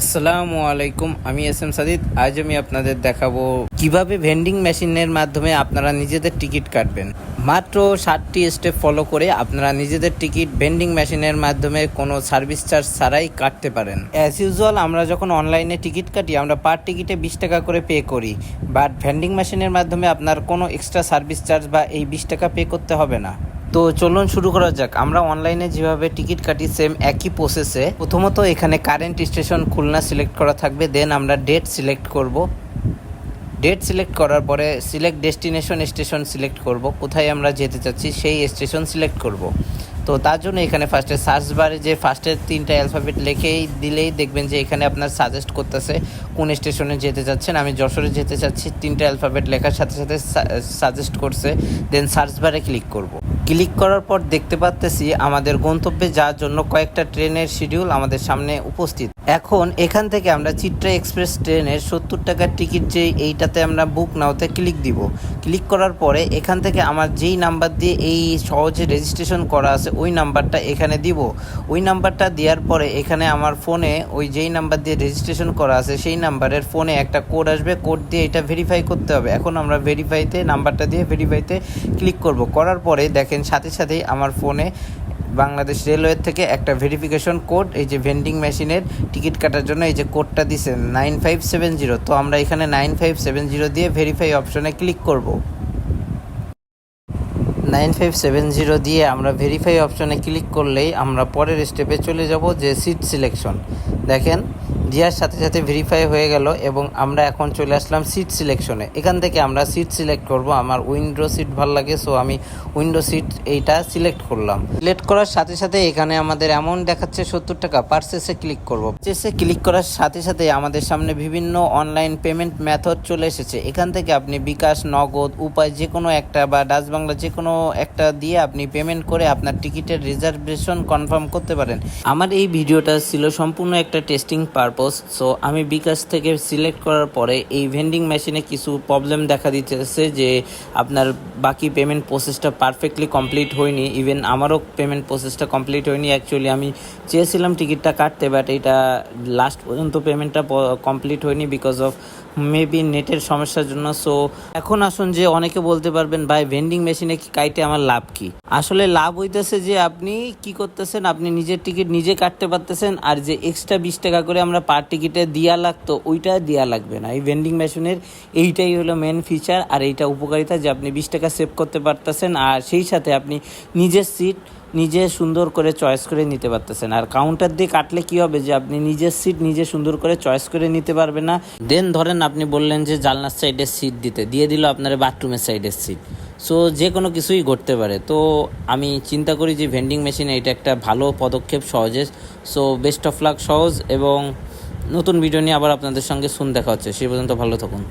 আসসালামু আলাইকুম, আমি এস এম সাদিদ আজ আমি আপনাদের দেখাবো কীভাবে ভেন্ডিং মেশিনের মাধ্যমে আপনারা নিজেদের টিকিট কাটবেন। মাত্র ষাটটি স্টেপ ফলো করে আপনারা নিজেদের টিকিট ভেন্ডিং মেশিনের মাধ্যমে কোনো সার্ভিস চার্জ ছাড়াই কাটতে পারেন। অ্যাজ ইউজুয়াল আমরা যখন অনলাইনে টিকিট কাটি, আমরা পার টিকিটে বিশ টাকা করে পে করি। বাট ভেন্ডিং মেশিনের মাধ্যমে আপনার কোনো এক্সট্রা সার্ভিস চার্জ বা এই বিশ টাকা পে করতে হবে না। তো চলুন শুরু করা যাক। আমরা অনলাইনে যেভাবে টিকিট কাটি সেম একই প্রসেসে প্রথমত এখানে কারেন্ট স্টেশন খুলনা সিলেক্ট করা থাকবে দেন আমরা ডেট সিলেক্ট করব। ডেট সিলেক্ট করার পরে সিলেক্ট ডেস্টিনেশন স্টেশন সিলেক্ট করব। কোথায় আমরা যেতে চাচ্ছি, সেই স্টেশন সিলেক্ট করব। তো তার জন্য এখানে ফার্স্টে সার্চ বারে যে ফার্স্টের তিনটা অ্যালফাবেট লিখেই দিলেই দেখবেন যে এখানে আপনার সাজেস্ট করতেছে কোন স্টেশনে যেতে চাচ্ছেন। আমি যশোরে যেতে চাচ্ছি, তিনটা অ্যালফাবেট লেখার সাথে সাথে সাজেস্ট করছে দেন সার্চ বারে ক্লিক করব। ক্লিক করার পর দেখতে পাচ্তেছি আমাদের গন্তব্যে যাওয়ার জন্য কয়েকটা ট্রেনের শিডিউল আমাদের সামনে উপস্থিত। এখন এখান থেকে আমরা চিত্রা এক্সপ্রেস ট্রেনের সত্তর টাকার টিকিট যে এইটাতে আমরা বুক নাওতে ক্লিক দিব। ক্লিক করার পরে এখান থেকে আমার যেই নাম্বার দিয়ে এই সহজে রেজিস্ট্রেশন করা আছে, ওই নাম্বারটা এখানে দিব। ওই নাম্বারটা দেওয়ার পরে এখানে আমার ফোনে ওই যেই নাম্বার দিয়ে রেজিস্ট্রেশন করা আছে, সেই নাম্বারের ফোনে একটা কোড আসবে। কোড দিয়ে এটা ভেরিফাই করতে হবে। এখন আমরা ভেরিফাইতে নাম্বারটা দিয়ে ভেরিফাইতে ক্লিক করব। করার পরে দেখেন, সাথে সাথেই আমার ফোনে বাংলাদেশ রেলওয়ের থেকে একটা ভেরিফিকেশন কোড এই যে ভেন্ডিং মেশিনের টিকিট কাটার জন্য এই যে কোডটা দিছে নাইন ফাইভ সেভেন জিরো তো আমরা এখানে নাইন ফাইভ সেভেন জিরো দিয়ে ভেরিফাই অপশনে ক্লিক করব। নাইন ফাইভ সেভেন জিরো দিয়ে আমরা ভেরিফাই অপশনে ক্লিক করলেই আমরা পরের স্টেপে চলে যাব যে সিট সিলেকশন দেখেন দেওয়ার সাথে সাথে ভেরিফাই হয়ে গেল এবং আমরা এখন চলে আসলাম সিট সিলেকশনে এখান থেকে আমরা সিট সিলেক্ট করব। আমার উইন্ডো সিট ভালো লাগে সো আমি উইন্ডো সিট এইটা সিলেক্ট করলাম। সিলেক্ট করার সাথে সাথে এখানে আমাদের এমন দেখাচ্ছে সত্তর টাকা। পার্সেসে ক্লিক করব। পার্সেসে ক্লিক করার সাথে সাথে আমাদের সামনে বিভিন্ন অনলাইন পেমেন্ট মেথড চলে এসেছে। এখান থেকে আপনি বিকাশ, নগদ, উপায় যে কোনো একটা বা ডাচ বাংলা যে কোনো একটা দিয়ে আপনি পেমেন্ট করে আপনার টিকিটের রিজার্ভেশন কনফার্ম করতে পারেন। আমার এই ভিডিওটা ছিল সম্পূর্ণ একটা টেস্টিং পারপোজ সো আমি বিকাশ থেকে সিলেক্ট করার পরে এই ভেন্ডিং মেশিনে কিছু প্রবলেম দেখা দিতেছে যে আপনার বাকি পেমেন্ট প্রসেসটা পারফেক্টলি কমপ্লিট হয়নি। ইভেন আমারও পেমেন্ট প্রসেসটা কমপ্লিট হয়নি। অ্যাকচুয়ালি আমি চেয়েছিলাম টিকিটটা কাটতে বাট এটা লাস্ট পর্যন্ত পেমেন্টটা কমপ্লিট হয়নি বিকজ অফ মেবি নেটের সমস্যার জন্য সো এখন আসুন যে অনেকে বলতে পারবেন, ভাই ভেন্ডিং মেশিনে কি কাইটে আমার লাভ কি? আসলে লাভ হইতেছে যে আপনি কি করতেছেন, আপনি নিজের টিকিট নিজে কাটতে পারতেছেন, আর যে এক্সট্রা বিশ টাকা করে আমরা পার টিকিটে দিয়া লাগতো, ওইটা দেওয়া লাগবে না। এই ভেন্ডিং মেশিনের এইটাই হলো মেন ফিচার আর এইটা উপকারিতা যে আপনি বিশ টাকা সেভ করতে পারতেছেন, আর সেই সাথে আপনি নিজের সিট নিজে সুন্দর করে চয়েস করে নিতে পারতেছেন। আর কাউন্টার দিয়ে কাটলে কি হবে যে আপনি নিজের সিট নিজে সুন্দর করে চয়েস করে নিতে পারবেন না। দেন ধরেন আপনি বললেন যে জালনার সাইডের সিট দিতে। দিয়ে দিল আপনার বাথরুমের সাইডের সিট সো যে কোনো কিছুই ঘটতে পারে। তো, আমি চিন্তা করি যে ভেন্ডিং মেশিন এটা একটা ভালো পদক্ষেপ সহজে। সো বেস্ট অফ লাক সহজ এবং নতুন ভিডিও নিয়ে আবার আপনাদের সঙ্গে শুন দেখা হচ্ছে। সেই পর্যন্ত ভালো থাকুন।